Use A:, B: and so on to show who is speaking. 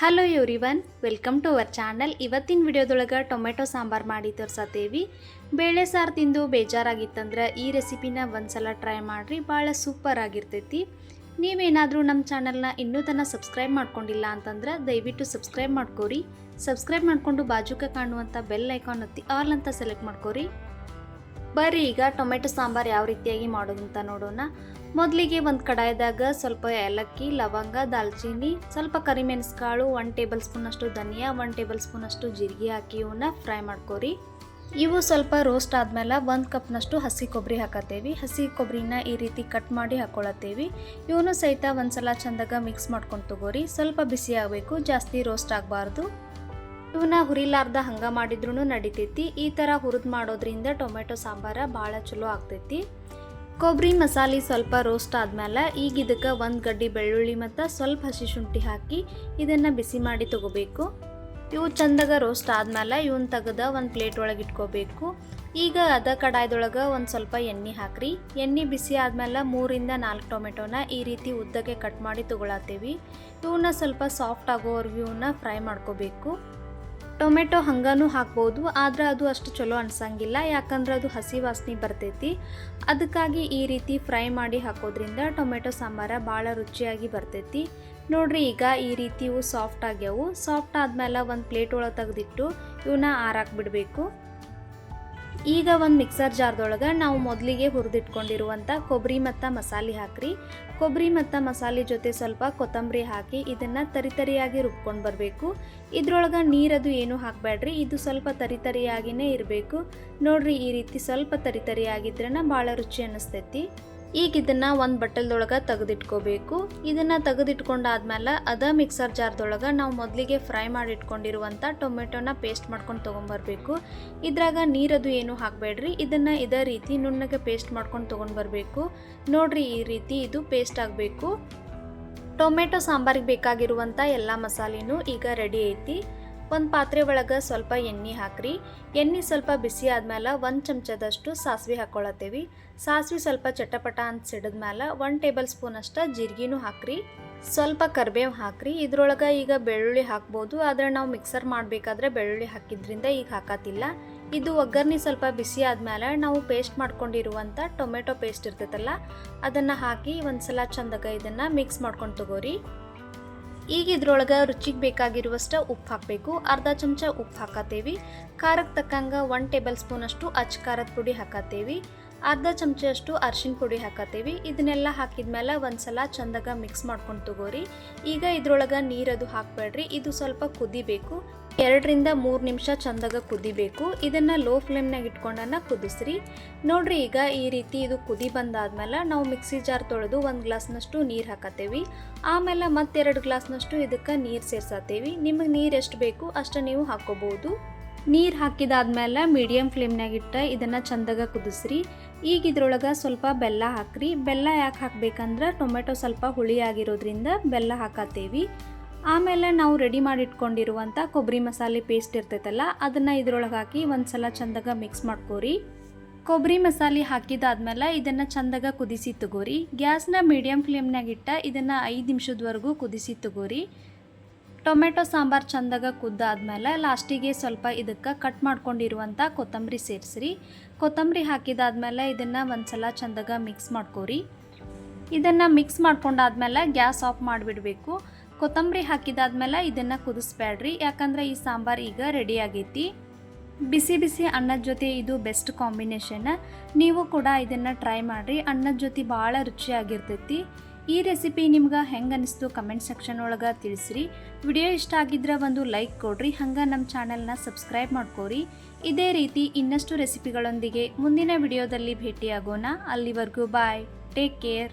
A: Hello everyone welcome to our channel ಇವತ್ತಿನ ವಿಡಿಯೋದೊಳಗೆ tomato sambar ಮಾಡಿ ತೋರ್ಸತ್ತೇವಿ. ಬೇಳೆ ಸಾರು ತಿಂದು ಬೇಜಾರಾಗಿತ್ತಂದ್ರೆ ಈ ರೆಸಿಪಿನ ಒಂದ್ಸಲ ಟ್ರೈ ಮಾಡಿರಿ, ಭಾಳ ಸೂಪರ್ ಆಗಿರ್ತೈತಿ. ನೀವೇನಾದರೂ ನಮ್ಮ ಚಾನಲ್ನ ಇನ್ನೂ ತನಕ ಸಬ್ಸ್ಕ್ರೈಬ್ ಮಾಡ್ಕೊಂಡಿಲ್ಲ ಅಂತಂದ್ರೆ ದಯವಿಟ್ಟು ಸಬ್ಸ್ಕ್ರೈಬ್ ಮಾಡ್ಕೋರಿ. ಸಬ್ಸ್ಕ್ರೈಬ್ ಮಾಡಿಕೊಂಡು ಬಾಜುಕ ಕಾಣುವಂಥ ಬೆಲ್ ಐಕಾನ್ ಒತ್ತಿ ಆಲ್ ಅಂತ ಸೆಲೆಕ್ಟ್ ಮಾಡ್ಕೋರಿ. ಬರ್ರಿ, ಈಗ ಟೊಮೆಟೊ ಸಾಂಬಾರು ಯಾವ ರೀತಿಯಾಗಿ ಮಾಡೋದು ಅಂತ ನೋಡೋಣ. ಮೊದಲಿಗೆ ಒಂದು ಕಡಾಯದಾಗ ಸ್ವಲ್ಪ ಏಲಕ್ಕಿ, ಲವಂಗ ದಾಲ್ಚಿನ್ನಿ ಸ್ವಲ್ಪ ಕರಿಮೆಣಸ್ಕಾಳು ಒನ್ ಟೇಬಲ್ ಸ್ಪೂನಷ್ಟು ಧನಿಯಾ ಒನ್ ಟೇಬಲ್ ಸ್ಪೂನಷ್ಟು ಜೀರಿಗೆ ಹಾಕಿ ಇವನ್ನ ಫ್ರೈ ಮಾಡ್ಕೊರಿ. ಇವು ಸ್ವಲ್ಪ ರೋಸ್ಟ್ ಆದ್ಮೇಲೆ ಒಂದು ಕಪ್ನಷ್ಟು ಹಸಿ ಕೊಬ್ಬರಿ ಹಾಕತ್ತೇವಿ. ಹಸಿ ಕೊಬ್ಬರಿನ ಈ ರೀತಿ ಕಟ್ ಮಾಡಿ ಹಾಕೊಳತ್ತೇವಿ. ಇವನು ಸಹಿತ ಒಂದ್ಸಲ ಚಂದಾಗ ಮಿಕ್ಸ್ ಮಾಡ್ಕೊಂಡು ತಗೋರಿ. ಸ್ವಲ್ಪ ಬಿಸಿ ಆಗಬೇಕು, ಜಾಸ್ತಿ ರೋಸ್ಟ್ ಆಗಬಾರ್ದು. ಇವನ್ನ ಹುರಿಲಾರ್ದ ಹಂಗೆ ಮಾಡಿದ್ರೂ ನಡಿತೈತಿ. ಈ ಥರ ಹುರಿದು ಮಾಡೋದ್ರಿಂದ ಟೊಮೆಟೊ ಸಾಂಬಾರ ಭಾಳ ಚಲೋ ಆಗ್ತೈತಿ. ಕೊಬ್ಬರಿ ಮಸಾಲೆ ಸ್ವಲ್ಪ ರೋಸ್ಟ್ ಆದಮೇಲೆ ಈಗ ಇದಕ್ಕೆ ಒಂದು ಗಡ್ಡಿ ಬೆಳ್ಳುಳ್ಳಿ ಮತ್ತು ಸ್ವಲ್ಪ ಹಸಿ ಶುಂಠಿ ಹಾಕಿ ಇದನ್ನು ಬಿಸಿ ಮಾಡಿ ತಗೋಬೇಕು. ಇವು ಚಂದಾಗ ರೋಸ್ಟ್ ಆದಮೇಲೆ ಇವನ್ನ ತೆಗೆದ ಒಂದು ಪ್ಲೇಟ್ ಒಳಗೆ ಇಟ್ಕೋಬೇಕು. ಈಗ ಅದ ಕಡಾಯ್ದೊಳಗೆ ಒಂದು ಸ್ವಲ್ಪ ಎಣ್ಣೆ ಹಾಕ್ರಿ. ಎಣ್ಣೆ ಬಿಸಿ ಆದಮೇಲೆ ಮೂರಿಂದ ನಾಲ್ಕು ಟೊಮೆಟೊನ ಈ ರೀತಿ ಉದ್ದಕ್ಕೆ ಕಟ್ ಮಾಡಿ ತೊಗೊಳತ್ತೀವಿ. ಇವನ್ನ ಸ್ವಲ್ಪ ಸಾಫ್ಟ್ ಆಗೋವರೆಗೂ ಇವನ್ನ ಫ್ರೈ ಮಾಡ್ಕೋಬೇಕು. ಟೊಮೆಟೊ ಹಂಗಾನು ಹಾಕ್ಬೋದು, ಆದ್ರೆ ಅದು ಅಷ್ಟು ಚಲೋ ಅನ್ಸಂಗಿಲ್ಲ, ಯಾಕಂದ್ರೆ ಅದು ಹಸಿ ವಾಸನೆ ಬರ್ತೈತಿ. ಅದಕ್ಕಾಗಿ ಈ ರೀತಿ ಫ್ರೈ ಮಾಡಿ ಹಾಕೋದ್ರಿಂದ ಟೊಮೆಟೊ ಸಾಂಬಾರ ಭಾಳ ರುಚಿಯಾಗಿ ಬರ್ತೈತಿ. ನೋಡ್ರಿ, ಈಗ ಈ ರೀತಿ ಇವು ಸಾಫ್ಟ್ ಆಗ್ಯಾವು. ಸಾಫ್ಟ್ ಆದ್ಮೇಲೆ ಒಂದು ಪ್ಲೇಟ್ ಒಳಗೆ ತೆಗೆದಿಟ್ಟು ಇವನ್ನ ಆರಾಕ್ಬಿಡ್ಬೇಕು ಈಗ ಒಂದು ಮಿಕ್ಸರ್ ಜಾರ್ದೊಳಗೆ ನಾವು ಮೊದಲಿಗೆ ಹುರಿದಿಟ್ಕೊಂಡಿರುವಂಥ ಕೊಬ್ಬರಿ ಮತ್ತು ಮಸಾಲೆ ಹಾಕ್ರಿ. ಕೊಬ್ಬರಿ ಮತ್ತು ಮಸಾಲೆ ಜೊತೆ ಸ್ವಲ್ಪ ಕೊತ್ತಂಬರಿ ಹಾಕಿ ಇದನ್ನು ತರಿತರಿಯಾಗಿ ರುಬ್ಕೊಂಡು ಬರಬೇಕು. ಇದ್ರೊಳಗೆ ನೀರದು ಏನೂ ಹಾಕಬೇಡ್ರಿ ಇದು ಸ್ವಲ್ಪ ತರಿತರಿಯಾಗಿನೇ ಇರಬೇಕು. ನೋಡ್ರಿ, ಈ ರೀತಿ ಸ್ವಲ್ಪ ತರಿತರಿಯಾಗಿದ್ರನ ಭಾಳ ರುಚಿ ಅನ್ನಿಸ್ತೈತಿ ಈಗ ಇದನ್ನು ಒಂದು ಬಟ್ಟಲ್ದೊಳಗೆ ತೆಗೆದಿಟ್ಕೋಬೇಕು. ಇದನ್ನು ತೆಗೆದಿಟ್ಕೊಂಡಾದ್ಮೇಲೆ ಅದ ಮಿಕ್ಸರ್ ಜಾರ್ದೊಳಗೆ ನಾವು ಮೊದಲಿಗೆ ಫ್ರೈ ಮಾಡಿ ಇಟ್ಕೊಂಡಿರುವಂತ ಟೊಮೆಟೊನ ಪೇಸ್ಟ್ ಮಾಡ್ಕೊಂಡು ತೊಗೊಂಬರ್ಬೇಕು. ಇದ್ರಾಗ ನೀರದು ಏನು ಹಾಕಬೇಡ್ರಿ. ಇದನ್ನು ಇದೇ ರೀತಿ ನುಣ್ಣಗೆ ಪೇಸ್ಟ್ ಮಾಡ್ಕೊಂಡು ತೊಗೊಂಡ್ಬರ್ಬೇಕು ನೋಡ್ರಿ ಈ ರೀತಿ ಇದು ಪೇಸ್ಟ್ ಆಗಬೇಕು. ಟೊಮೆಟೊ ಸಾಂಬಾರಿಗೆ ಬೇಕಾಗಿರುವಂಥ ಎಲ್ಲ ಮಸಾಲೆನೂ ಈಗ ರೆಡಿ ಐತಿ. ಒಂದು ಪಾತ್ರೆ ಒಳಗೆ ಸ್ವಲ್ಪ ಎಣ್ಣೆ ಹಾಕ್ರಿ. ಎಣ್ಣೆ ಸ್ವಲ್ಪ ಬಿಸಿ ಆದ್ಮೇಲೆ ಒಂದು ಚಮಚದಷ್ಟು ಸಾಸಿವೆ ಹಾಕ್ಕೊಳತ್ತೇವಿ ಸಾಸಿವೆ ಸ್ವಲ್ಪ ಚಟಪಟ ಅಂತ ಸಿಡಿದ್ಮೇಲೆ ಒಂದು ಟೇಬಲ್ ಸ್ಪೂನ್ ಅಷ್ಟು ಜೀರಿಗೆನೂ ಹಾಕ್ರಿ. ಸ್ವಲ್ಪ ಕರ್ಬೇವು ಹಾಕ್ರಿ. ಇದ್ರೊಳಗೆ ಈಗ ಬೆಳ್ಳುಳ್ಳಿ ಹಾಕ್ಬೋದು. ಆದರೆ ನಾವು ಮಿಕ್ಸರ್ ಮಾಡಬೇಕಾದ್ರೆ ಬೆಳ್ಳುಳ್ಳಿ ಹಾಕಿದ್ರಿಂದ ಈಗ ಹಾಕತ್ತಿಲ್ಲ. ಇದು ಒಗ್ಗರಣೆ ಸ್ವಲ್ಪ ಬಿಸಿ ಆದಮೇಲೆ ನಾವು ಪೇಸ್ಟ್ ಮಾಡ್ಕೊಂಡಿರುವಂಥ ಟೊಮೆಟೊ ಪೇಸ್ಟ್ ಇರ್ತೈತಲ್ಲ, ಅದನ್ನು ಹಾಕಿ ಒಂದ್ಸಲ ಚಂದಾಗ ಇದನ್ನು ಮಿಕ್ಸ್ ಮಾಡ್ಕೊಂಡು ತಗೋರಿ. ಈಗ ಇದ್ರೊಳಗೆ ರುಚಿಗೆ ಬೇಕಾಗಿರುವಷ್ಟು ಉಪ್ಪು ಹಾಕಬೇಕು. ಅರ್ಧ ಚಮಚ ಉಪ್ಪು ಹಾಕತ್ತೇವಿ ಖಾರಕ್ಕೆ ತಕ್ಕಂಗೆ ಒನ್ ಟೇಬಲ್ ಸ್ಪೂನಷ್ಟು ಅಚ್ಚ ಖಾರದ ಪುಡಿ ಹಾಕತ್ತೇವಿ ಅರ್ಧ ಚಮಚಷ್ಟು ಅರ್ಶಿನ ಪುಡಿ ಹಾಕತ್ತೇವಿ ಇದನ್ನೆಲ್ಲ ಹಾಕಿದ್ಮೇಲೆ ಒಂದ್ಸಲ ಚಂದಾಗ ಮಿಕ್ಸ್ ಮಾಡ್ಕೊಂಡು ತಗೋರಿ. ಈಗ ಇದ್ರೊಳಗೆ ನೀರದು ಹಾಕಬೇಡ್ರಿ. ಇದು ಸ್ವಲ್ಪ ಕುದಿಬೇಕು. ಎರಡರಿಂದ ಮೂರು ನಿಮಿಷ ಚಂದಾಗ ಕುದಿಬೇಕು. ಇದನ್ನು ಲೋ ಫ್ಲೇಮ್ನಾಗ ಇಟ್ಕೊಂಡನ್ನ ಕುದಿಸ್ರಿ. ನೋಡ್ರಿ, ಈಗ ಈ ರೀತಿ ಇದು ಕುದಿ ಬಂದಾದ್ಮೇಲೆ ನಾವು ಮಿಕ್ಸಿ ಜಾರ್ ತೊಳೆದು ಒಂದು ಗ್ಲಾಸ್ನಷ್ಟು ನೀರು ಹಾಕತ್ತೇವಿ. ಆಮೇಲೆ ಮತ್ತೆರಡು ಗ್ಲಾಸ್ನಷ್ಟು ಇದಕ್ಕೆ ನೀರು ಸೇರ್ಸತ್ತೇವಿ. ನಿಮಗೆ ನೀರು ಎಷ್ಟು ಬೇಕು ಅಷ್ಟು ನೀವು ಹಾಕೋಬಹುದು ನೀರು ಹಾಕಿದಾದ್ಮೇಲೆ ಮೀಡಿಯಮ್ ಫ್ಲೇಮ್ನಾಗ ಇಟ್ಟ ಇದನ್ನು ಚಂದಾಗ ಕುದಿಸ್ರಿ. ಈಗ ಇದ್ರೊಳಗೆ ಸ್ವಲ್ಪ ಬೆಲ್ಲ ಹಾಕ್ರಿ. ಬೆಲ್ಲ ಯಾಕೆ ಹಾಕ್ಬೇಕಂದ್ರೆ ಟೊಮೆಟೊ ಸ್ವಲ್ಪ ಹುಳಿ ಆಗಿರೋದ್ರಿಂದ ಬೆಲ್ಲ ಹಾಕತ್ತೇವಿ. ಆಮೇಲೆ ನಾವು ರೆಡಿ ಮಾಡಿಟ್ಕೊಂಡಿರುವಂಥ ಕೊಬ್ಬರಿ ಮಸಾಲೆ ಪೇಸ್ಟ್ ಇರ್ತೈತಲ್ಲ, ಅದನ್ನು ಇದ್ರೊಳಗೆ ಹಾಕಿ ಒಂದು ಸಲ ಚಂದಾಗ ಮಿಕ್ಸ್ ಮಾಡ್ಕೋರಿ. ಕೊಬ್ಬರಿ ಮಸಾಲೆ ಹಾಕಿದಾದ್ಮೇಲೆ ಇದನ್ನು ಚಂದಾಗ ಕುದಿಸಿ ತಗೋರಿ. ಗ್ಯಾಸ್ನ ಮೀಡಿಯಮ್ ಫ್ಲೇಮ್ನಾಗ ಇಟ್ಟ ಇದನ್ನು ಐದು ನಿಮಿಷದವರೆಗೂ ಕುದಿಸಿ ತಗೋರಿ. ಟೊಮೆಟೊ ಸಾಂಬಾರು ಚಂದಾಗ ಕುದ್ದಾದ್ಮೇಲೆ ಲಾಸ್ಟಿಗೆ ಸ್ವಲ್ಪ ಇದಕ್ಕೆ ಕಟ್ ಮಾಡ್ಕೊಂಡಿರುವಂಥ ಕೊತ್ತಂಬರಿ ಸೇರಿಸ್ರಿ. ಕೊತ್ತಂಬರಿ ಹಾಕಿದಾದ್ಮೇಲೆ ಇದನ್ನು ಒಂದು ಸಲ ಚಂದಾಗ ಮಿಕ್ಸ್ ಮಾಡ್ಕೋರಿ. ಇದನ್ನು ಮಿಕ್ಸ್ ಮಾಡ್ಕೊಂಡಾದ್ಮೇಲೆ ಗ್ಯಾಸ್ ಆಫ್ ಮಾಡಿಬಿಡಬೇಕು. ಕೊತ್ತಂಬರಿ ಹಾಕಿದಾದ್ಮೇಲೆ ಇದನ್ನು ಕುದಿಸ್ಬೇಡ್ರಿ. ಯಾಕಂದ್ರೆ ಈ ಸಾಂಬಾರು ಈಗ ರೆಡಿ ಆಗೈತಿ. ಬಿಸಿ ಬಿಸಿ ಅನ್ನದ ಜೊತೆ ಇದು ಬೆಸ್ಟ್ ಕಾಂಬಿನೇಷನ್ ನೀವು ಕೂಡ ಇದನ್ನು ಟ್ರೈ ಮಾಡಿರಿ. ಅನ್ನದ ಜೊತೆ ಭಾಳ ರುಚಿಯಾಗಿರ್ತೈತಿ. ಈ ರೆಸಿಪಿ ನಿಮ್ಗೆ ಹೆಂಗೆ ಅನಿಸ್ತು ಕಮೆಂಟ್ ಸೆಕ್ಷನ್ ಒಳಗೆ ತಿಳಿಸ್ರಿ. ವಿಡಿಯೋ ಇಷ್ಟ ಆಗಿದ್ರೆ ಒಂದು ಲೈಕ್ ಕೊಡ್ರಿ. ಹಂಗೆ ನಮ್ಮ ಚಾನಲ್ನ ಸಬ್ಸ್ಕ್ರೈಬ್ ಮಾಡ್ಕೋರಿ. ಇದೇ ರೀತಿ ಇನ್ನಷ್ಟು ರೆಸಿಪಿಗಳೊಂದಿಗೆ ಮುಂದಿನ ವಿಡಿಯೋದಲ್ಲಿ ಭೇಟಿಯಾಗೋಣ. ಅಲ್ಲಿವರೆಗೂ ಬಾಯ್ ಟೇಕ್ ಕೇರ್